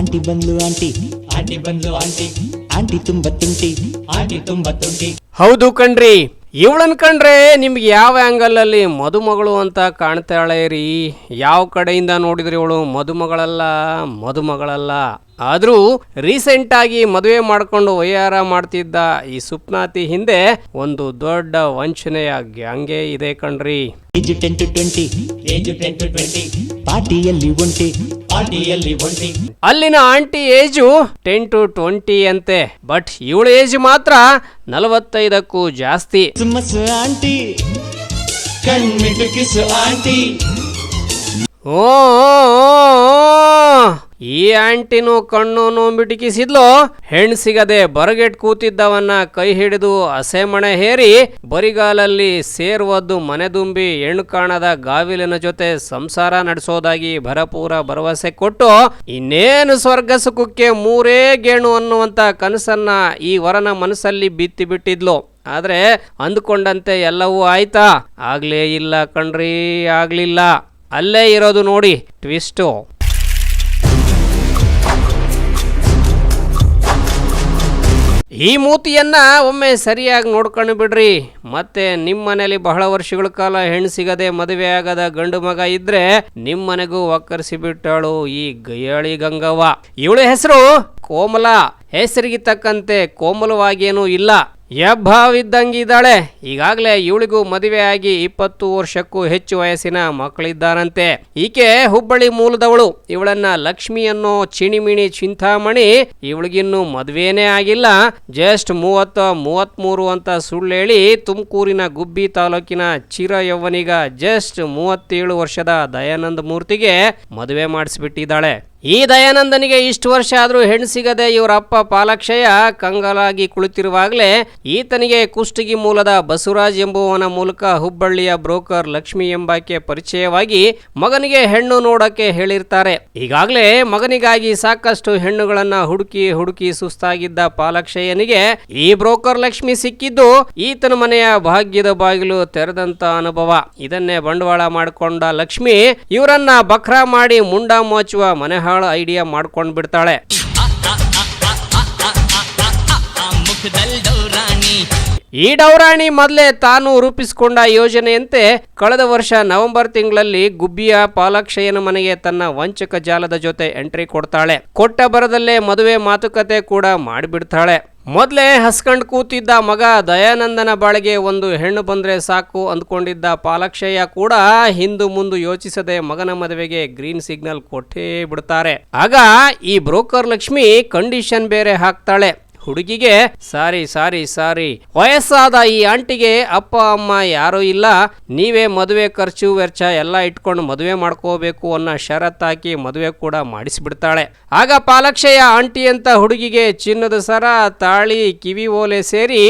Aunty ಬಂದ್ಲು aunty. Aunty ಬಂದ್ಲು aunty. Aunty ತುಂಬ ತುಂಟಿ. ಆಂಟಿ ತುಂಬಾ ತುಂಟಿ. ಹೌದು ಕಣ್ರಿ. ಇವಳನ್ ಕಂಡ್ರೆ ನಿಮ್ಗೆ ಯಾವ ಆ್ಯಂಗಲ್ ಅಲ್ಲಿ ಮದುಮಗಳು ಅಂತ ಕಾಣ್ತಾಳೆ ರೀ? ಯಾವ ಕಡೆಯಿಂದ ನೋಡಿದ್ರಿ ಇವಳು? ಮದುಮಗಳಲ್ಲ ಮದುಮಗಳಲ್ಲ. ಆದ್ರೂ ರೀಸೆಂಟ್ ಆಗಿ ಮದುವೆ ಮಾಡ್ಕೊಂಡು ವಯ್ಯಾರ ಮಾಡ್ತಿದ್ದ ಈ ಸುಪ್ನಾತಿ ಹಿಂದೆ ಒಂದು ದೊಡ್ಡ ವಂಚನೆಯ ಗ್ಯಾಂಗೇ ಇದೆ ಕಣ್ರಿ. Age ten to twenty age ten to twenty ಪಾರ್ಟಿಯಲ್ಲಿ ಒಂಟಿ ಪಾರ್ಟಿಯಲ್ಲಿ ಒಂಟಿ. ಅಲ್ಲಿನ aunty age ten to twenty ಅಂತೆ ಬಟ್ ಇವಳ ಏಜ್ ಮಾತ್ರ ನಲವತ್ತೈದಕ್ಕೂ ಜಾಸ್ತಿ. Aunty ಕಿಸು aunty. ಓ ಈ ಆಂಟಿನೂ ಕಣ್ಣು ಮಿಟಿಕಿಸಿದ್ಲು. ಹೆಣ್ ಸಿಗದೆ ಬರಗೆಟ್ ಕೂತಿದ್ದವನ್ನ ಕೈ ಹಿಡಿದು ಅಸೆಮಣೆ ಹೇರಿ ಬರಿಗಾಲಲ್ಲಿ ಸೇರುವದ್ದು ಮನೆದುಂಬಿ ಹೆಣ್ಣು ಕಾಣದ ಗಾವಿಲಿನ ಜೊತೆ ಸಂಸಾರ ನಡೆಸೋದಾಗಿ ಭರಪೂರ ಭರವಸೆ ಕೊಟ್ಟು ಇನ್ನೇನು ಸ್ವರ್ಗ ಸುಖಕ್ಕೆ ಮೂರೇ ಗೇಣು ಅನ್ನುವಂತ ಕನಸನ್ನ ಈ ವರನ ಮನಸ್ಸಲ್ಲಿ ಬಿತ್ತಿ ಬಿಟ್ಟಿದ್ಲು. ಆದ್ರೆ ಅಂದುಕೊಂಡಂತೆ ಎಲ್ಲವೂ ಆಯ್ತಾ? ಆಗ್ಲೇ ಇಲ್ಲ ಕಣ್ರಿ, ಆಗ್ಲಿಲ್ಲ. ಅಲ್ಲೇ ಇರೋದು ನೋಡಿ ಟ್ವಿಸ್ಟು ಈ ಮೂತಿಯನ್ನು ಒಮ್ಮೆ ಸರಿಯಾಗಿ ನೋಡ್ಕೊಂಡು ಬಿಡ್ರಿ. ಮತ್ತೆ ನಿಮ್ಮ ಮನೇಲಿ ಬಹಳ ವರ್ಷಗಳ ಕಾಲ ಹೆಣ್ಣು ಸಿಗದೆ ಮದುವೆ ಆಗದ ಗಂಡು ಮಗ ಇದ್ರೆ ಒಕ್ಕರಿಸಿ ಬಿಟ್ಟಾಳು ಈ ಗಯ್ಯಾಳಿ ಗಂಗವ್ವ. ಇವಳ ಹೆಸರು ಕೋಮಲ. ಹೆಸರಿಗೆ ತಕ್ಕಂತೆ ಕೋಮಲವಾಗೇನೂ ಇಲ್ಲ. ಇದ್ದಂಗಿದ್ದಾಳೆ ಈಗಾಗಲೇ ಇವಳಿಗೂ ಮದುವೆ ಆಗಿ ಇಪ್ಪತ್ತು ವರ್ಷಕ್ಕೂ ಹೆಚ್ಚು ವಯಸ್ಸಿನ ಮಕ್ಕಳಿದ್ದಾರಂತೆ. ಈಕೆ ಹುಬ್ಬಳ್ಳಿ ಮೂಲದವಳು. ಇವಳನ್ನ ಲಕ್ಷ್ಮಿ ಅನ್ನೋ ಚಿಣಿಮಿಣಿ ಚಿಂತಾಮಣಿ ಇವಳಿಗಿನ್ನೂ ಮದುವೆನೇ ಆಗಿಲ್ಲ. ಜಸ್ಟ್ ಮೂವತ್ತ ಮೂವತ್ತ್ಮೂರು ಅಂತ ಸುಳ್ಳು ಹೇಳಿ ತುಮಕೂರಿನ ಗುಬ್ಬಿ ತಾಲೂಕಿನ ಚಿರ ಯೌವನಿಗ ಜಸ್ಟ್ ಮೂವತ್ತೇಳು ವರ್ಷದ ದಯಾನಂದ ಮೂರ್ತಿಗೆ ಮದುವೆ ಮಾಡಿಸ್ಬಿಟ್ಟಿದ್ದಾಳೆ. ಈ ದಯಾನಂದನಿಗೆ ಇಷ್ಟು ವರ್ಷ ಆದರೂ ಹೆಣ್ಣು ಸಿಗದೆ ಇವರ ಅಪ್ಪ ಪಾಲಕ್ಷಯ ಕಂಗಾಲಾಗಿ ಕುಳಿತಿರುವಾಗಲೇ ಈತನಿಗೆ ಕುಷ್ಟಗಿ ಮೂಲದ ಬಸವರಾಜ್ ಎಂಬುವನ ಮೂಲಕ ಹುಬ್ಬಳ್ಳಿಯ ಬ್ರೋಕರ್ ಲಕ್ಷ್ಮಿ ಎಂಬಾಕೆ ಪರಿಚಯವಾಗಿ ಮಗನಿಗೆ ಹೆಣ್ಣು ನೋಡಕ್ಕೆ ಹೇಳಿರ್ತಾರೆ. ಈಗಾಗಲೇ ಮಗನಿಗಾಗಿ ಸಾಕಷ್ಟು ಹೆಣ್ಣುಗಳನ್ನ ಹುಡುಕಿ ಹುಡುಕಿ ಸುಸ್ತಾಗಿದ್ದ ಪಾಲಕ್ಷಯ್ಯನಿಗೆ ಈ ಬ್ರೋಕರ್ ಲಕ್ಷ್ಮಿ ಸಿಕ್ಕಿದ್ದು ಈತನ ಮನೆಯ ಭಾಗ್ಯದ ಬಾಗಿಲು ತೆರೆದಂತ ಅನುಭವ. ಇದನ್ನೇ ಬಂಡವಾಳ ಮಾಡಿಕೊಂಡ ಲಕ್ಷ್ಮಿ ಇವರನ್ನ ಬಕ್ರಾ ಮಾಡಿ ಮುಂಡ ಮೋಚುವ ಮನೆಹಾಳು ಐಡಿಯಾ ಮಾಡ್ಕೊಂಡು ಬಿಡ್ತಾಳೆ. ಈ ಡೌರಾಣಿ ಮೊದಲೇ ತಾನು ರೂಪಿಸಿಕೊಂಡ ಯೋಜನೆಯಂತೆ ಕಳೆದ ವರ್ಷ ನವೆಂಬರ್ ತಿಂಗಳಲ್ಲಿ ಗುಬ್ಬಿಯ ಪಾಲಾಕ್ಷಯ್ಯನ ಮನೆಗೆ ತನ್ನ ವಂಚಕ ಜಾಲದ ಜೊತೆ ಎಂಟ್ರಿ ಕೊಡ್ತಾಳೆ. ಕೊಟ್ಟ ಬರದಲ್ಲೇ ಮದುವೆ ಮಾತುಕತೆ ಕೂಡ ಮಾಡಿಬಿಡ್ತಾಳೆ. ಮೊದಲೇ ಹಸ್ಕಂಡ್ ಕೂತಿದ್ದ ಮಗ ದಯಾನಂದನ ಬಾಳಿಗೆ ಒಂದು ಹೆಣ್ಣು ಬಂದರೆ ಸಾಕು ಅಂದ್ಕೊಂಡಿದ್ದ ಪಾಲಕ್ಷಯ್ಯ ಕೂಡ ಹಿಂದು ಮುಂದು ಯೋಚಿಸದೆ ಮಗನ ಮದುವೆಗೆ ಗ್ರೀನ್ ಸಿಗ್ನಲ್ ಕೊಟ್ಟೇ ಬಿಡ್ತಾರೆ. ಆಗ ಈ ಬ್ರೋಕರ್ ಲಕ್ಷ್ಮಿ ಕಂಡೀಷನ್ ಬೇರೆ ಹಾಕ್ತಾಳೆ. ಹುಡುಗಿಗೆ, ಸಾರಿ ಸಾರಿ ಸಾರಿ. ವಯಸ್ಸಾದ ಈ ಆಂಟಿಗೆ ಅಪ್ಪ, ಅಮ್ಮ ಯಾರೂ ಇಲ್ಲ. ನೀವೇ ಮದುವೆ ಖರ್ಚು, ವೆಚ್ಚ ಎಲ್ಲ ಇಟ್ಕೊಂಡು ಮದುವೆ ಮಾಡ್ಕೋಬೇಕು ಅನ್ನೋ ಷರತ್ ಹಾಕಿ ಮದುವೆ ಕೂಡ ಮಾಡಿಸಿಬಿಡ್ತಾಳೆ. ಆಗ ಪಾಲಕ್ಷಯ ಆಂಟಿ ಅಂತ ಹುಡುಗಿಗೆ ಚಿನ್ನದ ಸರ, ತಾಳಿ, ಕಿವಿ ಓಲೆ ಸೇರಿ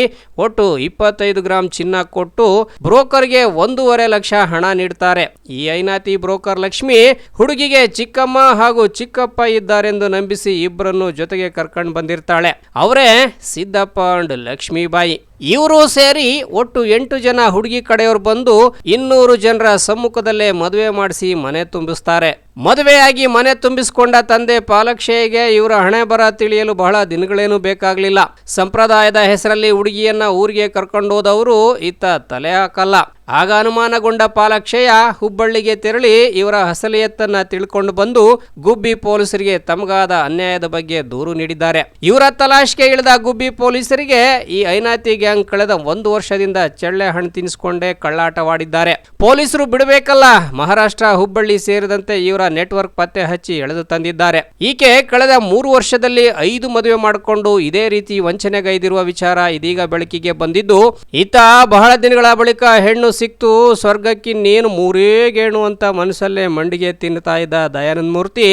ಒಟ್ಟು ಇಪ್ಪತ್ತೈದು ಗ್ರಾಂ ಚಿನ್ನ ಕೊಟ್ಟು ಬ್ರೋಕರ್ಗೆ ಒಂದೂವರೆ ಲಕ್ಷ ಹಣ ನೀಡ್ತಾರೆ. ಈ ಐನಾತಿ ಬ್ರೋಕರ್ ಲಕ್ಷ್ಮಿ ಹುಡುಗಿಗೆ ಚಿಕ್ಕಮ್ಮ ಹಾಗೂ ಚಿಕ್ಕಪ್ಪ ಇದ್ದಾರೆಂದು ನಂಬಿಸಿ ಇಬ್ಬರನ್ನು ಜೊತೆಗೆ ಕರ್ಕೊಂಡು ಬಂದಿರ್ತಾಳೆ. ಅವರೇ ಸಿದ್ದಪ್ಪ ಅಂಡ್ ಲಕ್ಷ್ಮೀಬಾಯಿ ಇವರು ಸೇರಿ ಒಟ್ಟು ಎಂಟು ಜನ ಹುಡುಗಿ ಕಡೆಯವರು ಬಂದು ಇನ್ನೂರು ಜನರ ಸಮ್ಮುಖದಲ್ಲೇ ಮದುವೆ ಮಾಡಿಸಿ ಮನೆ ತುಂಬಿಸ್ತಾರೆ. ಮದುವೆಯಾಗಿ ಮನೆ ತುಂಬಿಸಿಕೊಂಡ ತಂದೆ ಪಾಲಕ್ಷೇಗೆ ಇವರ ಹಣೆ ಬರ ತಿಳಿಯಲು ಬಹಳ ದಿನಗಳೇನು ಬೇಕಾಗಲಿಲ್ಲ. ಸಂಪ್ರದಾಯದ ಹೆಸರಲ್ಲಿ ಹುಡುಗಿಯನ್ನ ಊರಿಗೆ ಕರ್ಕೊಂಡು ಹೋದವರು ಇತ್ತ ತಲೆ ಹಾಕಲ್ಲ. ಆಗ ಅನುಮಾನಗೊಂಡ ಪಾಲಕ್ಷಯ ಹುಬ್ಬಳ್ಳಿಗೆ ತೆರಳಿ ಇವರ ಹಸಲಿಯತ್ತನ್ನ ತಿಳ್ಕೊಂಡು ಬಂದು ಗುಬ್ಬಿ ಪೊಲೀಸರಿಗೆ ತಮಗಾದ ಅನ್ಯಾಯದ ಬಗ್ಗೆ ದೂರು ನೀಡಿದ್ದಾರೆ. ಇವರ ತಲಾಶ್ಗೆ ಇಳಿದ ಗುಬ್ಬಿ ಪೊಲೀಸರಿಗೆ ಈ ಐನಾತಿ ಗ್ಯಾಂಗ್ ಕಳೆದ ಒಂದು ವರ್ಷದಿಂದ ಚೆಳ್ಳೆ ಹಣ್ಣು ತಿನ್ಸ್ಕೊಂಡೇ ಕಳ್ಳಾಟವಾಡಿದ್ದಾರೆ. ಪೊಲೀಸರು ಬಿಡಬೇಕಲ್ಲ, ಮಹಾರಾಷ್ಟ್ರ, ಹುಬ್ಬಳ್ಳಿ ಸೇರಿದಂತೆ ಇವರ ನೆಟ್ವರ್ಕ್ ಪತ್ತೆ ಹಚ್ಚಿ ಎಳೆದು ತಂದಿದ್ದಾರೆ. ಈಕೆ ಕಳೆದ ಮೂರು ವರ್ಷದಲ್ಲಿ ಐದು ಮದುವೆ ಮಾಡಿಕೊಂಡು ಇದೇ ರೀತಿ ವಂಚನೆಗೈದಿರುವ ವಿಚಾರ ಇದೀಗ ಬೆಳಕಿಗೆ ಬಂದಿದ್ದು, ಈತ ಬಹಳ ದಿನಗಳ ಬಳಿಕ ಹೆಣ್ಣು ಸಿಕ್ತು ಸ್ವರ್ಗಕ್ಕಿನ್ನೇನು ಮೂರೇ ಗೇಣು ಅಂತ ಮನಸ್ಸಲ್ಲೇ ಮಂಡಿಗೆ ತಿನ್ನುತ್ತಾ ಇದ್ದ ದಯಾನಂದ ಮೂರ್ತಿ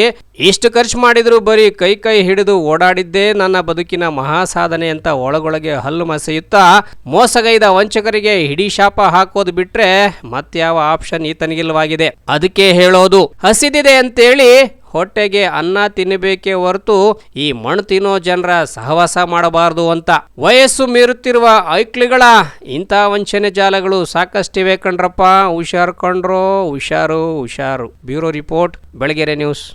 ಇಷ್ಟು ಖರ್ಚು ಮಾಡಿದ್ರು ಬರೀ ಕೈ ಕೈ ಹಿಡಿದು ಓಡಾಡಿದ್ದೇ ನನ್ನ ಬದುಕಿನ ಮಹಾಸಾಧನೆ ಅಂತ ಒಳಗೊಳಗೆ ಹಲ್ಲು ಮಸೆಯುತ್ತಾ, ಮೋಸಗೈದ ವಂಚಕರಿಗೆ ಹಿಡಿ ಶಾಪ ಹಾಕೋದು ಬಿಟ್ರೆ ಮತ್ಯಾವ ಆಪ್ಷನ್ ಈತನಿಗಿಲ್ವಾಗಿದೆ. ಅದಕ್ಕೆ ಹೇಳೋದು, ಹಸಿದಿದೆ ಅಂತೇಳಿ ಹೊಟ್ಟೆಗೆ ಅನ್ನ ತಿನ್ನಬೇಕೇ ಹೊರತು ಈ ಮಣ್ಣು ತಿನ್ನೋ ಜನರ ಸಹವಾಸ ಮಾಡಬಾರದು ಅಂತ. ವಯಸ್ಸು ಮೀರುತ್ತಿರುವ ಐಕ್ಲಿಗಳ ಇಂಥ ವಂಚನೆ ಜಾಲಗಳು ಸಾಕಷ್ಟಿವೆ ಕಣ್ರಪ್ಪ. ಹುಷಾರು ಕಂಡ್ರೋ ಹುಷಾರು ಹುಷಾರು. Bureau report, Belagere news.